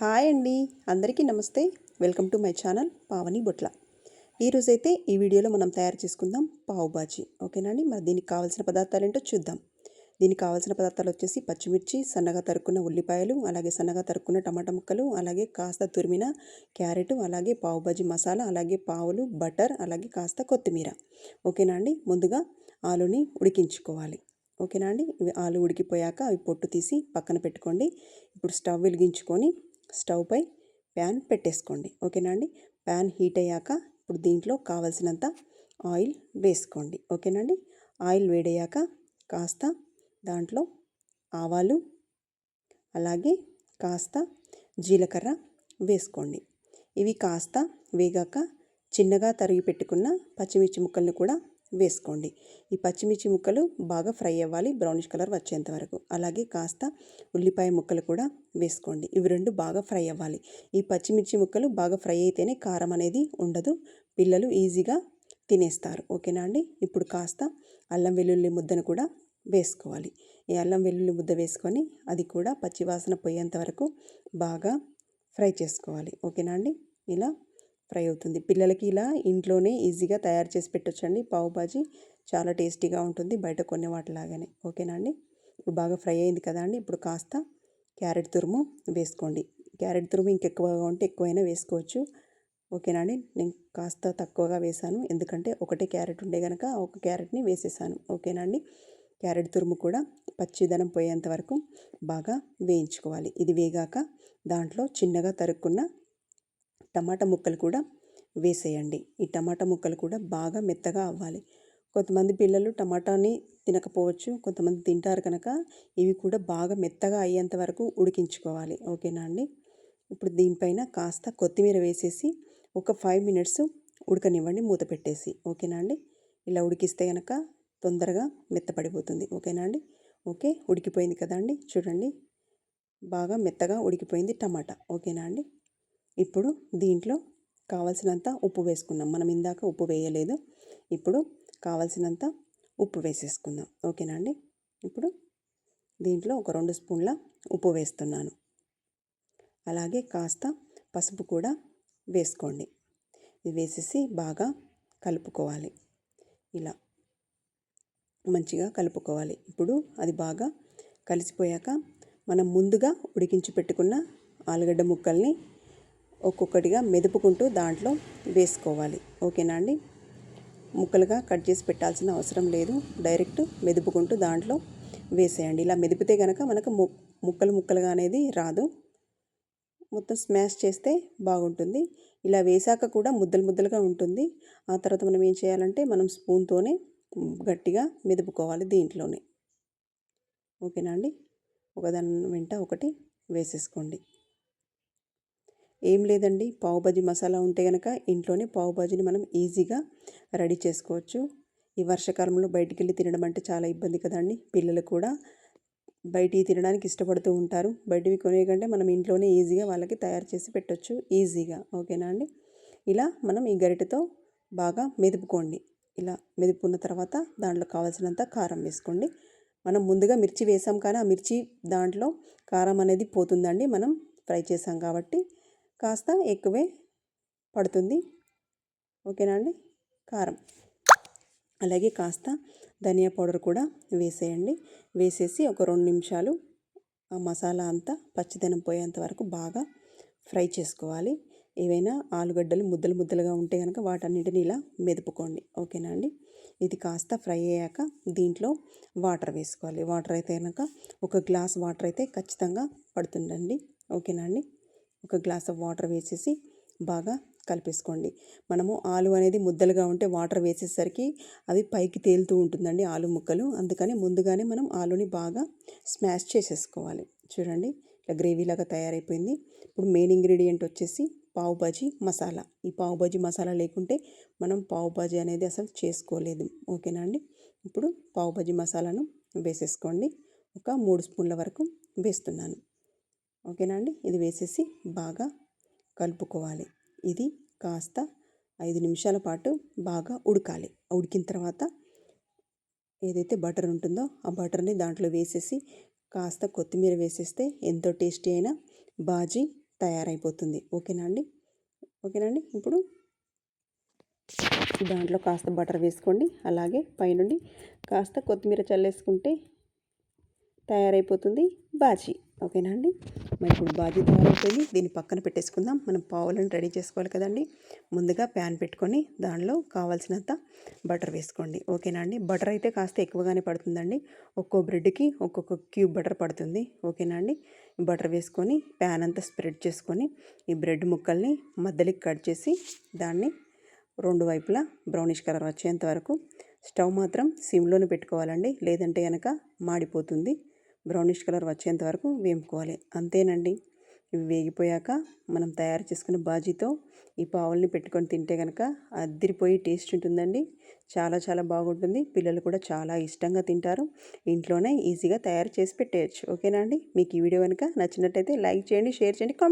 Hi అండి. అందరికీ నమస్తే. Welcome to my channel Pavani Botla. ఈరోజైతే ఈ వీడియోలో మనం తయారు చేసుకుందాం పావు బాజీ. ఓకేనా అండి? మరి దీనికి కావాల్సిన పదార్థాలు ఏంటో చూద్దాం. దీనికి కావాల్సిన పదార్థాలు వచ్చేసి పచ్చిమిర్చి సన్నగా తరుక్కున్న ఉల్లిపాయలు అలాగే సన్నగా తరుక్కున్న టమాటా ముక్కలు అలాగే కాస్త తురిమిన క్యారెట్ అలాగే పావు బాజీ మసాలా అలాగే పావులు బటర్ అలాగే కాస్త కొత్తిమీర. ఓకేనా అండి? ముందుగా ఆలుని ఉడికించుకోవాలి. ఓకేనా అండి? ఇవి ఆలు ఉడికిపోయాక అవి పొట్టు తీసి పక్కన పెట్టుకోండి. ఇప్పుడు స్టవ్ వెలిగించుకొని స్టవ్పై ప్యాన్ పెట్టేసుకోండి. ఓకేనా అండి? ప్యాన్ హీట్ అయ్యాక ఇప్పుడు దీంట్లో కావలసినంత ఆయిల్ వేసుకోండి. ఓకేనా అండి? ఆయిల్ వేడయ్యాక కాస్త దాంట్లో ఆవాలు అలాగే కాస్త జీలకర్ర వేసుకోండి. ఇవి కాస్త వేగాక చిన్నగా తరిగి పెట్టుకున్న పచ్చిమిర్చి ముక్కల్ని కూడా వేసుకోండి. ఈ పచ్చిమిర్చి ముక్కలు బాగా ఫ్రై అవ్వాలి బ్రౌనిష్ కలర్ వచ్చేంత వరకు. అలాగే కాస్త ఉల్లిపాయ ముక్కలు కూడా వేసుకోండి. ఇవి రెండు బాగా ఫ్రై అవ్వాలి. ఈ పచ్చిమిర్చి ముక్కలు బాగా ఫ్రై అయితేనే కారం అనేది ఉండదు. పిల్లలు ఈజీగా తినేస్తారు. ఓకేనా అండి? ఇప్పుడు కాస్త అల్లం వెల్లుల్లి ముద్దను కూడా వేసుకోవాలి. ఈ అల్లం వెల్లుల్లి ముద్ద వేసుకొని అది కూడా పచ్చివాసన పోయేంత వరకు బాగా ఫ్రై చేసుకోవాలి. ఓకేనా అండి? ఇలా ఫ్రై అవుతుంది. పిల్లలకి ఇలా ఇంట్లోనే ఈజీగా తయారు చేసి పెట్టొచ్చండి. పావు బాజీ చాలా టేస్టీగా ఉంటుంది బయట కొనే వాటిలాగానే. ఓకేనా అండి? ఇప్పుడు బాగా ఫ్రై అయింది కదా అండి. ఇప్పుడు కాస్త క్యారెట్ తురుము వేసుకోండి. క్యారెట్ తురుము ఇంకెక్కువగా ఉంటే ఎక్కువైనా వేసుకోవచ్చు. ఓకేనా అండి? నేను కాస్త తక్కువగా వేసాను ఎందుకంటే ఒకటే క్యారెట్ ఉండే కనుక ఒక క్యారెట్ని వేసేసాను. ఓకేనా అండి? క్యారెట్ తురుము కూడా పచ్చిదనం పోయేంత వరకు బాగా వేయించుకోవాలి. ఇది వేగాక దాంట్లో చిన్నగా తరుక్కున్న టమాటా ముక్కలు కూడా వేసేయండి. ఈ టమాటా ముక్కలు కూడా బాగా మెత్తగా అవ్వాలి. కొంతమంది పిల్లలు టమాటాని తినకపోవచ్చు కొంతమంది తింటారు కనుక ఇవి కూడా బాగా మెత్తగా అయ్యేంత వరకు ఉడికించుకోవాలి. ఓకేనా అండి? ఇప్పుడు దీనిపైన కాస్త కొత్తిమీర వేసేసి ఒక ఫైవ్ మినిట్స్ ఉడకనివ్వండి మూత పెట్టేసి. ఓకేనా అండి? ఇలా ఉడికిస్తే కనుక తొందరగా మెత్తపడిపోతుంది. ఓకేనా అండి? ఓకే ఉడికిపోయింది కదండి చూడండి బాగా మెత్తగా ఉడికిపోయింది టమాటా. ఓకేనా అండి? ఇప్పుడు దీంట్లో కావలసినంత ఉప్పు వేసుకుందాం. మనం ఇందాక ఉప్పు వేయలేదు. ఇప్పుడు కావలసినంత ఉప్పు వేసేసుకుందాం. ఓకేనా అండి? ఇప్పుడు దీంట్లో ఒక రెండు స్పూన్ల ఉప్పు వేస్తున్నాను. అలాగే కాస్త పసుపు కూడా వేసుకోండి. ఇది వేసేసి బాగా కలుపుకోవాలి. ఇలా మంచిగా కలుపుకోవాలి. ఇప్పుడు అది బాగా కలిసిపోయాక మనం ముందుగా ఉడికించి పెట్టుకున్న ఆలుగడ్డ ముక్కల్ని ఒక్కొక్కటిగా మెదుపుకుంటూ దాంట్లో వేసుకోవాలి. ఓకేనా అండి? ముక్కలుగా కట్ చేసి పెట్టాల్సిన అవసరం లేదు. డైరెక్ట్ మెదుపుకుంటూ దాంట్లో వేసేయండి. ఇలా మెదిపితే కనుక మనకు ముక్కలు ముక్కలుగా అనేది రాదు. మొత్తం స్మాష్ చేస్తే బాగుంటుంది. ఇలా వేసాక కూడా ముద్దలు ముద్దలుగా ఉంటుంది. ఆ తర్వాత మనం ఏం చేయాలంటే మనం స్పూన్తోనే గట్టిగా మెదుపుకోవాలి దీంట్లోనే. ఓకేనా అండి? ఒకదాని వెంట ఒకటి వేసేసుకోండి. ఏం లేదండి. పావుబాజీ మసాలా ఉంటే కనుక ఇంట్లోనే పావుబాజీని మనం ఈజీగా రెడీ చేసుకోవచ్చు. ఈ వర్షాకాలంలో బయటికి వెళ్ళి తినడం అంటే చాలా ఇబ్బంది కదండి పిల్లలు కూడా బయటికి తినడానికి ఇష్టపడుతూ ఉంటారు. బయటివి కొనే కంటే మనం ఇంట్లోనే ఈజీగా వాళ్ళకి తయారు చేసి పెట్టవచ్చు ఈజీగా. ఓకేనా అండి? ఇలా మనం ఈ గరిటెతో బాగా మెదుపుకోండి. ఇలా మెదుపుకున్న తర్వాత దాంట్లో కావాల్సినంత కారం వేసుకోండి. మనం ముందుగా మిర్చి వేసాం కానీ ఆ మిర్చి దాంట్లో కారం అనేది పోతుందండి. మనం ఫ్రై చేసాం కాబట్టి కాస్త ఎక్కువే పడుతుంది. ఓకేనా అండి? కారం. అలాగే కాస్త ధనియా పౌడర్ కూడా వేసేయండి. వేసేసి ఒక రెండు నిమిషాలు ఆ మసాలా అంతా పచ్చిదనం పోయేంత వరకు బాగా ఫ్రై చేసుకోవాలి. ఏవైనా ఆలుగడ్డలు ముద్దలు ముద్దలుగా ఉంటే కనుక వాటన్నిటిని ఇలా మెదుపుకోండి. ఓకేనా అండి? ఇది కాస్త ఫ్రై అయ్యాక దీంట్లో వాటర్ వేసుకోవాలి. వాటర్ అయితే కనుక ఒక గ్లాస్ వాటర్ అయితే ఖచ్చితంగా పడుతుందండి. ఓకేనా అండి? ఒక గ్లాస్ ఆఫ్ వాటర్ వేసేసి బాగా కలిపేసుకోండి. మనము ఆలు అనేది ముద్దలుగా ఉంటే వాటర్ వేసేసరికి అవి పైకి తేలుతూ ఉంటుందండి ఆలు ముక్కలు. అందుకని ముందుగానే మనం ఆలుని బాగా స్మాష్ చేసేసుకోవాలి. చూడండి ఇట్లా గ్రేవీలాగా తయారైపోయింది. ఇప్పుడు మెయిన్ ఇంగ్రీడియంట్ వచ్చేసి పావు బాజీ మసాలా. ఈ పావు బాజీ మసాలా లేకుంటే మనం పావు బాజీ అనేది అసలు చేసుకోలేదు. ఓకేనా అండి? ఇప్పుడు పావు బాజీ మసాలాను వేసేసుకోండి. ఒక మూడు స్పూన్ల వరకు వేస్తున్నాను. ఓకేనా అండి? ఇది వేసేసి బాగా కలుపుకోవాలి. ఇది కాస్త ఐదు నిమిషాల పాటు బాగా ఉడకాలి. ఉడికిన తర్వాత ఏదైతే బటర్ ఉంటుందో ఆ బటర్ని దాంట్లో వేసేసి కాస్త కొత్తిమీర వేసేస్తే ఎంతో టేస్టీ అయిన బాజీ తయారైపోతుంది. ఓకేనా అండి? ఓకేనా అండి? ఇప్పుడు దాంట్లో కాస్త బటర్ వేసుకోండి. అలాగే పైనుండి కాస్త కొత్తిమీర చల్లేసుకుంటే తయారైపోతుంది బాజీ. ఓకేనా అండి? మరి ఇప్పుడు బాజీ తయారైపోయింది దీన్ని పక్కన పెట్టేసుకుందాం. మనం పావులను రెడీ చేసుకోవాలి కదండి. ముందుగా ప్యాన్ పెట్టుకొని దానిలో కావాల్సినంత బటర్ వేసుకోండి. ఓకేనా అండి? బటర్ అయితే కాస్త ఎక్కువగానే పడుతుందండి. ఒక్కో బ్రెడ్కి ఒక్కొక్క క్యూబ్ బటర్ పడుతుంది. ఓకేనా అండి? బటర్ వేసుకొని ప్యాన్ అంతా స్ప్రెడ్ చేసుకొని ఈ బ్రెడ్ ముక్కల్ని మధ్యలోకి కట్ చేసి దాన్ని రెండు వైపులా బ్రౌనిష్ కలర్ వచ్చేంత వరకు స్టవ్ మాత్రం సిమ్లోనే పెట్టుకోవాలండి. లేదంటే కనుక మాడిపోతుంది. బ్రౌనిష్ కలర్ వచ్చేంత వరకు వేపుకోవాలి అంతేనండి. ఇవి వేగిపోయాక మనం తయారు చేసుకున్న బాజీతో ఈ పావుల్ని పెట్టుకొని తింటే కనుక అద్దరిపోయి టేస్ట్ ఉంటుందండి. చాలా చాలా బాగుంటుంది. పిల్లలు కూడా చాలా ఇష్టంగా తింటారు. ఇంట్లోనే ఈజీగా తయారు చేసి పెట్టేయచ్చు. ఓకేనా అండి? మీకు ఈ వీడియో కనుక నచ్చినట్టయితే లైక్ చేయండి షేర్ చేయండి కామెంట్